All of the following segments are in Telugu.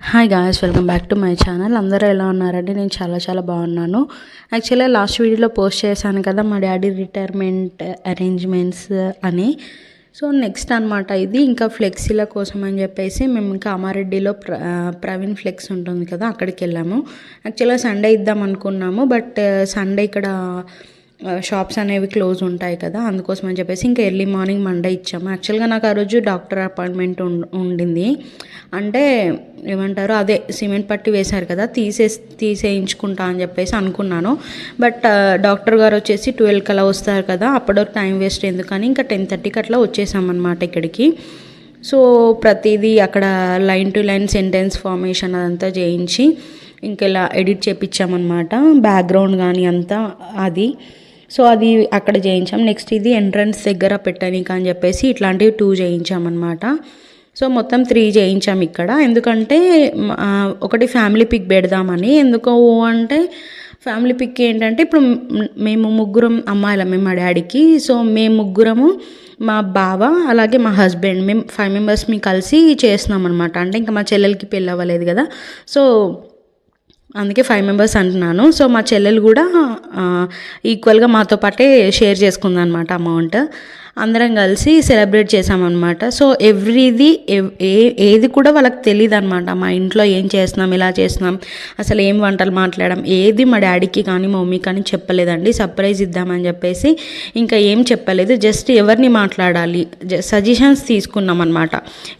Hi guys welcome back to my channel అందరూ ఎలా ఉన్నారండి? నేను చాలా చాలా బాగున్నాను. యాక్చువల్గా లాస్ట్ వీడియోలో పోస్ట్ చేశాను కదా మా డాడీ రిటైర్మెంట్ అరేంజ్మెంట్స్ అని. సో నెక్స్ట్ అనమాట ఇది. ఇంకా ఫ్లెక్సీల కోసం అని చెప్పేసి మేము ఇంకా అమారెడ్డిలో ప్ర ప్రవీణ్ ఫ్లెక్స్ ఉంటుంది కదా అక్కడికి వెళ్ళాము. యాక్చువల్గా సండే ఇద్దాం అనుకున్నాము బట్ సండే ఇక్కడ షాప్స్ అనేవి క్లోజ్ ఉంటాయి కదా అందుకోసం అని చెప్పేసి ఇంకా ఎర్లీ మార్నింగ్ మండే ఇచ్చాము. యాక్చువల్గా నాకు ఆ రోజు డాక్టర్ అపాయింట్మెంట్ ఉండింది. అంటే ఏమంటారు అదే సిమెంట్ పట్టి వేశారు కదా తీసే తీసేయించుకుంటా అని చెప్పేసి అనుకున్నాను. బట్ డాక్టర్ గారు వచ్చేసి ట్వెల్వ్కి అలా వస్తారు కదా అప్పుడు టైం వేస్ట్ ఎందుకని ఇంకా టెన్ థర్టీకి అట్లా వచ్చేసామన్నమాట ఇక్కడికి. సో ప్రతిదీ అక్కడ line to line sentence formation అదంతా చేయించి ఇంకెలా ఎడిట్ చేయించామన్నమాట బ్యాక్గ్రౌండ్ కానీ అంతా అది. సో అది అక్కడ చేయించాం. నెక్స్ట్ ఇది ఎంట్రన్స్ దగ్గర పెట్టడానికి అని చెప్పేసి ఇట్లాంటివి టూ చేయించామన్నమాట. సో మొత్తం త్రీ చేయించాం ఇక్కడ. ఎందుకంటే ఒకటి ఫ్యామిలీ పిక్ పెడదామని. ఎందుకో అంటే ఫ్యామిలీ పిక్ ఏంటంటే ఇప్పుడు మేము ముగ్గురం అమ్మాయిలమే మా డాడీకి సో మేము ముగ్గురము మా బావ అలాగే మా హస్బెండ్ మేము ఫైవ్ మెంబర్స్ మీ కలిసి చేస్తున్నాం అనమాట అంటే ఇంకా మా చెల్లెలకి పెళ్ళి అవ్వలేదు కదా. సో అందుకే ఫైవ్ మెంబర్స్ అంటున్నాను. సో మా చెల్లెలు కూడా ఈక్వల్గా మాతో పాటే షేర్ చేసుకుందనమాట అమౌంట్ అందరం కలిసి సెలబ్రేట్ చేసామన్నమాట సో ఎవ్రీది ఏ ఏది కూడా వాళ్ళకి తెలియదు అనమాట మా ఇంట్లో ఏం చేస్తున్నాం ఇలా చేస్తున్నాం అసలు ఏం వంటలు మాట్లాడడం ఏది మా డాడీకి కానీ మా మమ్మీ కానీ చెప్పలేదండి. సర్ప్రైజ్ ఇద్దామని చెప్పేసి ఇంకా ఏం చెప్పలేదు. జస్ట్ ఎవరిని మాట్లాడాలి సజెషన్స్ తీసుకున్నాం అనమాట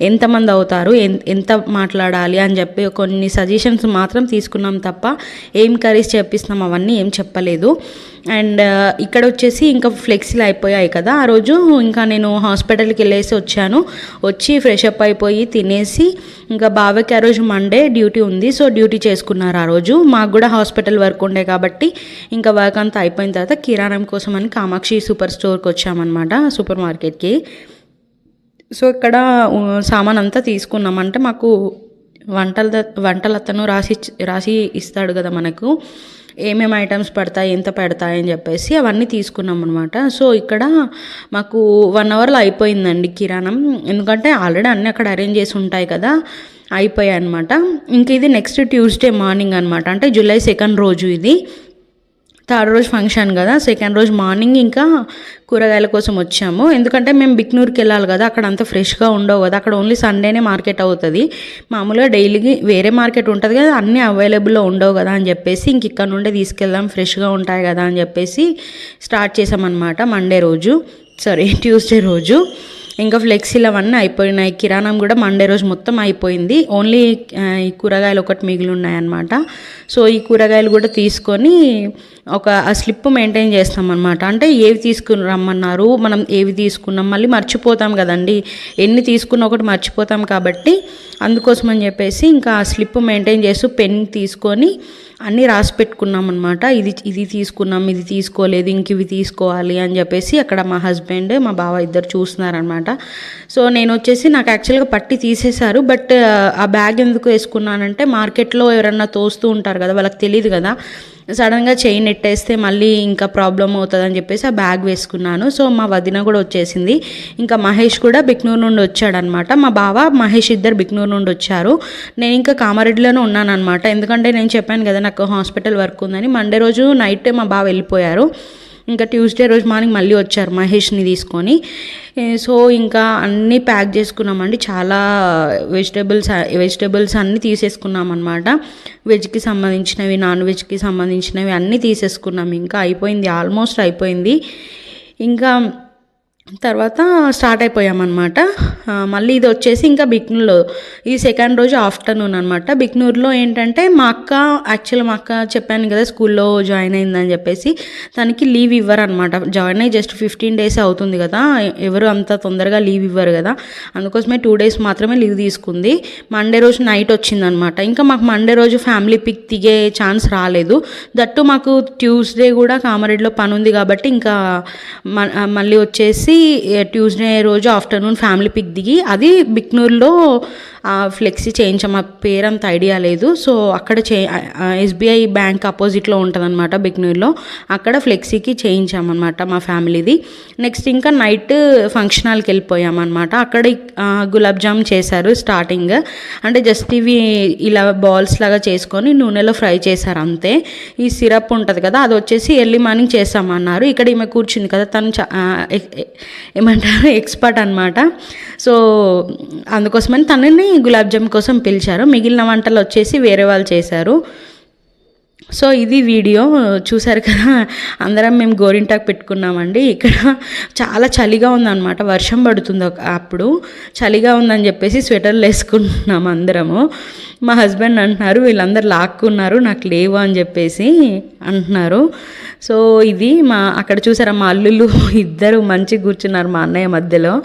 ఎంతమంది అవుతారు ఎంత మాట్లాడాలి అని చెప్పి కొన్ని సజెషన్స్ మాత్రం తీసుకున్నాం తప్ప ఏం కర్రీస్ చెప్పిస్తున్నాం అవన్నీ ఏం చెప్పలేదు. అండ్ ఇక్కడ వచ్చేసి ఇంకా ఫ్లెక్సీలు అయిపోయాయి కదా. ఆ రోజు ఇంకా నేను హాస్పిటల్కి వెళ్ళేసి వచ్చాను. వచ్చి ఫ్రెష్ అప్ అయిపోయి తినేసి ఇంకా బాబాకి ఆ రోజు మండే డ్యూటీ ఉంది. సో డ్యూటీ చేసుకున్నారు ఆ రోజు. మాకు కూడా హాస్పిటల్ వర్క్ ఉండే కాబట్టి ఇంకా వర్క్ అంతా అయిపోయిన తర్వాత కిరాణం కోసం అని కామాక్షి సూపర్ స్టోర్కి వచ్చామన్నమాట సూపర్ మార్కెట్కి. సో ఇక్కడ సామాన్ అంతా తీసుకున్నామంటే మాకు వంటల వంటలు అతను రాసి రాసి ఇస్తాడు కదా మనకు. ఏమేమి ఐటమ్స్ పడతాయి ఎంత పడతాయి అని చెప్పేసి అవన్నీ తీసుకున్నాం అనమాట సో ఇక్కడ మాకు వన్ అవర్లో అయిపోయిందండి కిరాణం. ఎందుకంటే ఆల్రెడీ అన్నీ అక్కడ అరేంజ్ చేసి ఉంటాయి కదా అయిపోయాయి అనమాట ఇంక ఇది నెక్స్ట్ ట్యూస్డే మార్నింగ్ అనమాట అంటే జూలై సెకండ్ రోజు ఇది. థర్డ్ రోజు ఫంక్షన్ కదా సెకండ్ రోజు మార్నింగ్ ఇంకా కూరగాయల కోసం వచ్చాము. ఎందుకంటే మేము బిక్నూర్కి వెళ్ళాలి కదా అక్కడ అంత ఫ్రెష్గా ఉండవు కదా అక్కడ ఓన్లీ సండేనే మార్కెట్ అవుతుంది. మామూలుగా డైలీకి వేరే మార్కెట్ ఉంటుంది కదా అన్నీ అవైలబుల్లో ఉండవు కదా అని చెప్పేసి ఇంక ఇక్కడ నుండే తీసుకెళ్దాం ఫ్రెష్గా ఉంటాయి కదా అని చెప్పేసి స్టార్ట్ చేసామన్నమాట మండే రోజు. సారీ ట్యూస్డే రోజు. ఇంకా ఫ్లెక్సీలు అవన్నీ అయిపోయినాయి. కిరాణం కూడా మండే రోజు మొత్తం అయిపోయింది. ఓన్లీ ఈ కూరగాయలు ఒకటి మిగిలి ఉన్నాయన్నమాట. సో ఈ కూరగాయలు కూడా తీసుకొని ఒక ఆ స్లిప్ మెయింటైన్ చేస్తాం అనమాట అంటే ఏవి తీసుకుని రమ్మన్నారు మనం ఏవి తీసుకున్నాం మళ్ళీ మర్చిపోతాం కదండి. ఎన్ని తీసుకున్న ఒకటి మర్చిపోతాం కాబట్టి అందుకోసం అని చెప్పేసి ఇంకా ఆ స్లిప్ మెయింటైన్ చేస్తూ పెన్ తీసుకొని అన్నీ రాసి పెట్టుకున్నాం అనమాట ఇది ఇది తీసుకున్నాం ఇది తీసుకోలేదు ఇంక ఇవి తీసుకోవాలి అని చెప్పేసి అక్కడ మా హస్బెండ్ మా బావ ఇద్దరు చూస్తున్నారనమాట సో నేను వచ్చేసి నాకు యాక్చువల్గా పట్టి తీసేశారు బట్ ఆ బ్యాగ్ ఎందుకు వేసుకున్నానంటే మార్కెట్లో ఎవరన్నా తోస్తూ ఉంటారు కదా వాళ్ళకి తెలియదు కదా. సడన్గా చైన్ ఎట్టేస్తే మళ్ళీ ఇంకా ప్రాబ్లం అవుతుందని చెప్పేసి ఆ బ్యాగ్ వేసుకున్నాను. సో మా వదిన కూడా వచ్చేసింది. ఇంకా మహేష్ కూడా బిక్నూరు నుండి వచ్చాడనమాట. మా బావ మహేష్ ఇద్దరు బిక్నూరు నుండి వచ్చారు. నేను ఇంకా కామారెడ్డిలోనే ఉన్నానమాట ఎందుకంటే నేను చెప్పాను కదా నాకు హాస్పిటల్ వర్క్ ఉందని. మండే రోజు నైట్ మా బావ వెళ్ళిపోయారు. ఇంకా ట్యూస్డే రోజు మార్నింగ్ మళ్ళీ వచ్చారు మహేష్ని తీసుకొని. సో ఇంకా అన్నీ ప్యాక్ చేసుకున్నామండి. చాలా వెజిటేబుల్స్ వెజిటేబుల్స్ అన్నీ తీసేసుకున్నాం అనమాట వెజ్కి సంబంధించినవి నాన్ వెజ్కి సంబంధించినవి అన్నీ తీసేసుకున్నాం. ఇంకా అయిపోయింది ఆల్మోస్ట్ అయిపోయింది. ఇంకా తర్వాత స్టార్ట్ అయిపోయామన్నమాట. మళ్ళీ ఇది వచ్చేసి ఇంకా బిక్నూర్లో ఈ సెకండ్ రోజు ఆఫ్టర్నూన్ అనమాట బిక్నూర్లో ఏంటంటే మా అక్క యాక్చువల్ మా అక్క చెప్పాను కదా స్కూల్లో జాయిన్ అయిందని చెప్పేసి తనకి లీవ్ ఇవ్వరు అనమాట జాయిన్ అయ్యి జస్ట్ ఫిఫ్టీన్ డేస్ అవుతుంది కదా ఎవరు అంత తొందరగా లీవ్ ఇవ్వరు కదా అందుకోసమే టూ డేస్ మాత్రమే లీవ్ తీసుకుంది. మండే రోజు నైట్ వచ్చిందనమాట ఇంకా మాకు మండే రోజు ఫ్యామిలీ పిక్ దిగే ఛాన్స్ రాలేదు. దట్టు మాకు ట్యూస్డే కూడా కామారెడ్డిలో పని ఉంది కాబట్టి ఇంకా మళ్ళీ వచ్చేసి ట్యూస్డే eh, రోజు ఆఫ్టర్నూన్ ఫ్యామిలీ పిక్ దిగి అది బిక్నూర్లో ఫ్లెక్సీ చేయించాం ఆ పేరు అంత ఐడియా లేదు. సో అక్కడ చే ఎస్బీఐ బ్యాంక్ అపోజిట్లో ఉంటుందన్నమాట బిగ్నూర్లో అక్కడ ఫ్లెక్సీకి చేయించామన్నమాట మా ఫ్యామిలీది. నెక్స్ట్ ఇంకా నైట్ ఫంక్షన్ హాల్కి వెళ్ళిపోయామన్నమాట. అక్కడ గులాబ్ జామ్ చేశారు స్టార్టింగ్. అంటే జస్ట్ ఇవి ఇలా బాల్స్ లాగా చేసుకొని నూనెలో ఫ్రై చేశారు అంతే. ఈ సిరప్ ఉంటుంది కదా అది వచ్చేసి ఎర్లీ మార్నింగ్ చేస్తామన్నారు. ఇక్కడ ఈమె కూర్చుంది కదా తను ఏమంటారు ఎక్స్పర్ట్ అనమాట సో అందుకోసమని తనని గులాబ్ జామ్ కోసం పిలిచారు. మిగిలిన వంటలు వచ్చేసి వేరే వాళ్ళు చేశారు. సో ఇది వీడియో చూసారు కదా. అందరం మేము గోరింటాకు పెట్టుకున్నామండి. ఇక్కడ చాలా చలిగా ఉందన్నమాట. వర్షం పడుతుంది ఒక- అప్పుడు. చలిగా ఉందని చెప్పేసి స్వెటర్లు వేసుకుంటున్నాం అందరము. మా హస్బెండ్ అంటున్నారు వీళ్ళందరూ లాక్కున్నారు నాకు లేవు అని చెప్పేసి అంటున్నారు. సో ఇది మా అక్కడ చూసారా మా అల్లుళ్ళు ఇద్దరు మంచి కూర్చున్నారు మా అన్నయ్య మధ్యలో.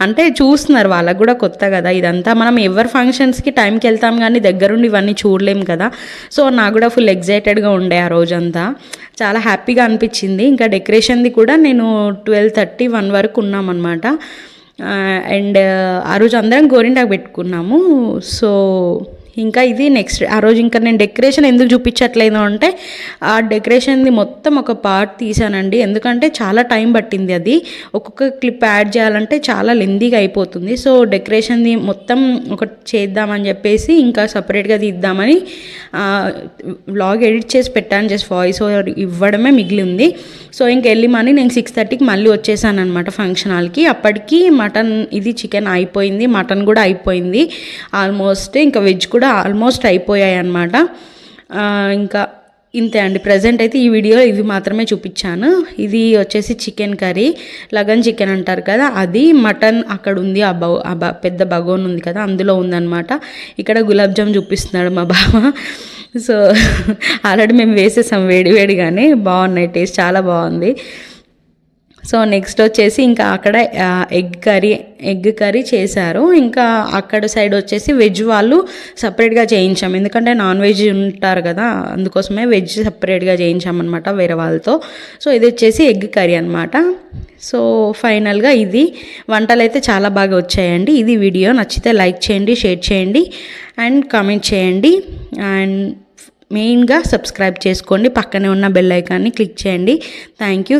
అంటే చూస్తున్నారు వాళ్ళకు కూడా కొత్త కదా ఇదంతా మనం ఎవరి ఫంక్షన్స్కి టైంకి వెళ్తాం కానీ దగ్గరుండి ఇవన్నీ చూడలేం కదా. సో నాకు కూడా ఫుల్ ఎగ్జైటెడ్గా ఉండే ఆ రోజంతా. చాలా హ్యాపీగా అనిపించింది. ఇంకా డెకరేషన్ది కూడా నేను ట్వెల్వ్ థర్టీ వన్ వరకు ఉన్నామన్నమాట. అండ్ ఆ రోజు అందరం గోరింటాకు పెట్టుకున్నాము. సో ఇంకా ఇది నెక్స్ట్ ఆ రోజు ఇంకా నేను డెకరేషన్ ఎందుకు చూపించట్లేదు అంటే ఆ డెకరేషన్ది మొత్తం ఒక పార్ట్ తీసానండి. ఎందుకంటే చాలా టైం పట్టింది అది. ఒక్కొక్క క్లిప్ యాడ్ చేయాలంటే చాలా లెందీగా అయిపోతుంది. సో డెకరేషన్ది మొత్తం ఒకటి చేద్దామని చెప్పేసి ఇంకా సపరేట్గా తీద్దామని వ్లాగ్ ఎడిట్ చేసి పెట్టాను. జస్ట్ వాయిస్ ఓవర్ ఇవ్వడమే మిగిలింది. సో ఇంక వెళ్ళి మనీ నేను సిక్స్ థర్టీకి మళ్ళీ వచ్చేసాను అనమాట ఫంక్షన్ హాల్కి అప్పటికి మటన్ ఇది చికెన్ అయిపోయింది. మటన్ కూడా అయిపోయింది. ఆల్మోస్ట్ ఇంకా వెజ్ కూడా ఆల్మోస్ట్ అయిపోయాయి అనమాట ఇంకా ఇంతే అండి. ప్రజెంట్ అయితే ఈ వీడియో ఇవి మాత్రమే చూపించాను. ఇది వచ్చేసి చికెన్ కర్రీ లగన్ చికెన్ అంటారు కదా అది మటన్ అక్కడ ఉంది ఆ బౌ ఆ బ- పెద్ద బగోన్ ఉంది కదా అందులో ఉందన్నమాట. ఇక్కడ గులాబ్ జామ్ చూపిస్తున్నాడు మా బావ. సో ఆల్రెడీ మేము వేసేసాం వేడివేడిగానే బాగున్నాయి టేస్ట్ చాలా బాగుంది. సో నెక్స్ట్ వచ్చేసి ఇంకా అక్కడ ఎగ్ కర్రీ ఎగ్ కర్రీ చేశారు. ఇంకా అక్కడ సైడ్ వచ్చేసి వెజ్ వాళ్ళు సపరేట్గా చేయించాం. ఎందుకంటే నాన్ వెజ్ ఉంటారు కదా అందుకోసమే వెజ్ సపరేట్గా చేయించామన్నమాట వేరే వాళ్ళతో. సో ఇది వచ్చేసి ఎగ్ కర్రీ అనమాట సో ఫైనల్గా ఇది. వంటలు అయితే చాలా బాగా వచ్చాయండి. ఇది వీడియో. నచ్చితే లైక్ చేయండి షేర్ చేయండి అండ్ కామెంట్ చేయండి. అండ్ మెయిన్గా సబ్స్క్రైబ్ చేసుకోండి. పక్కనే ఉన్న బెల్ ఐకాన్ని క్లిక్ చేయండి. Thank you.